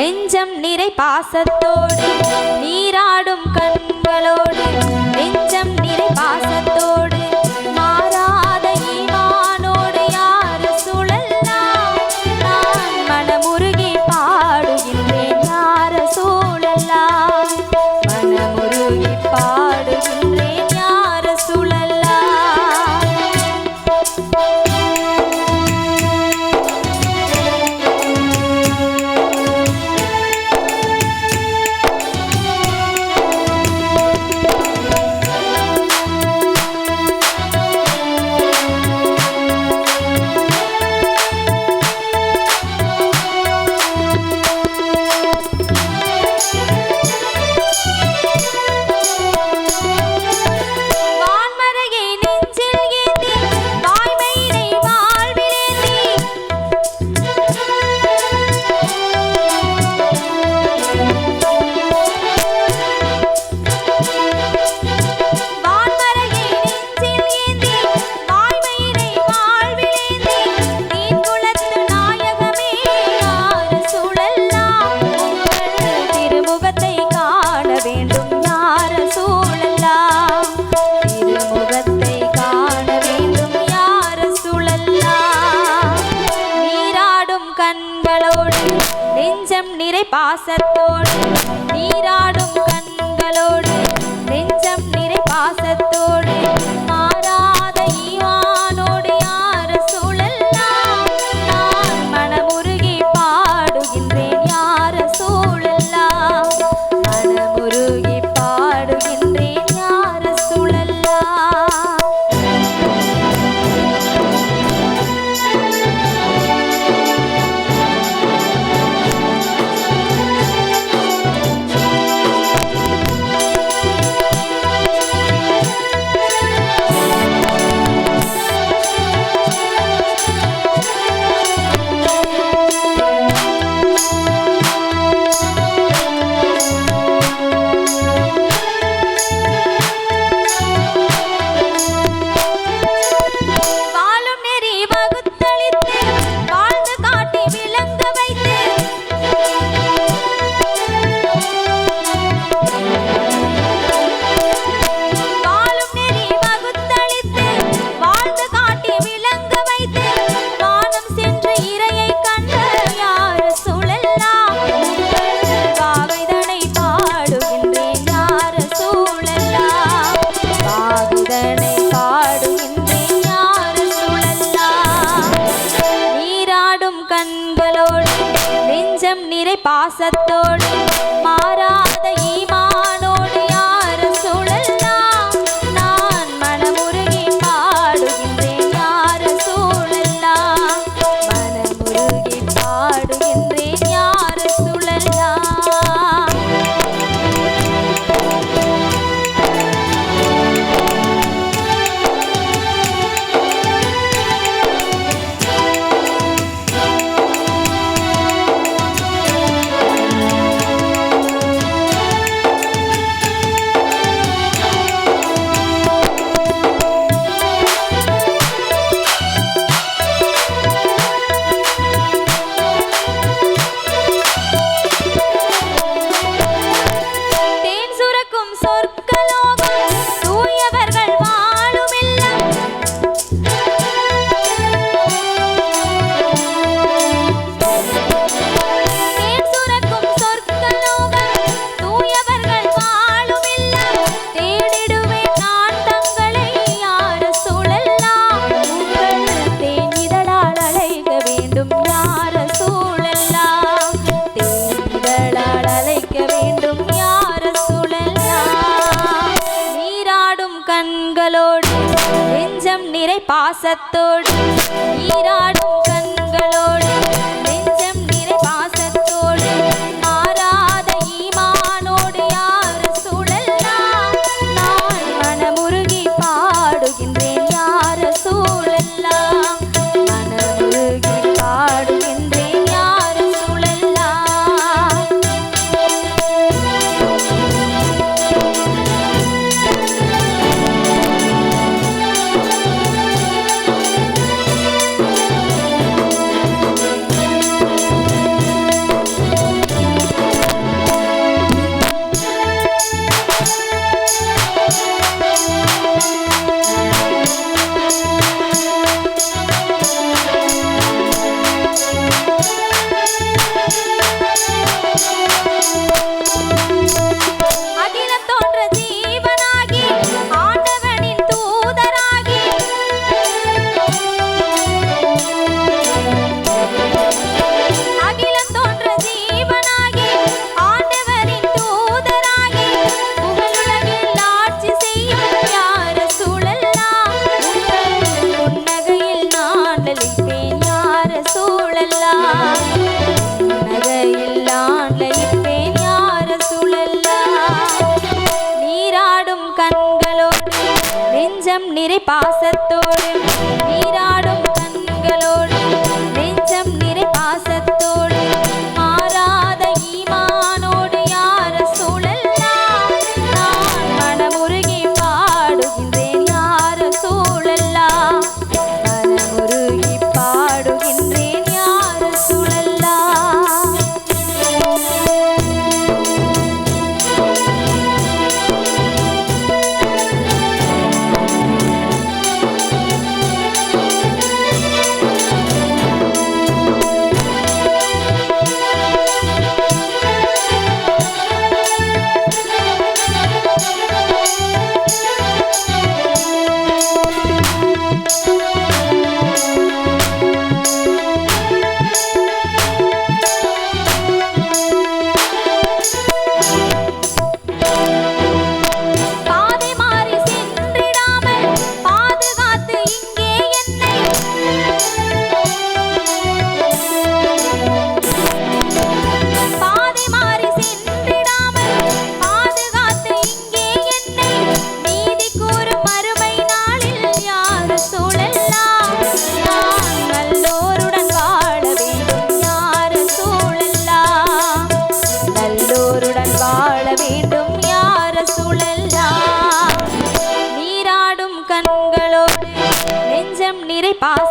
நெஞ்சம் நிறை பாசத்தோடு நீராடும் நிறை பாசத்தோடு மாறாத பாசத்தோடு நீராடும் ஆடலிப்பேன் யார சூழல்லா நகையில் ஆடலிப்பேன் யார சூழல்லா நீராடும் கண்களோடு நிறை பாசத்தோடு நிறை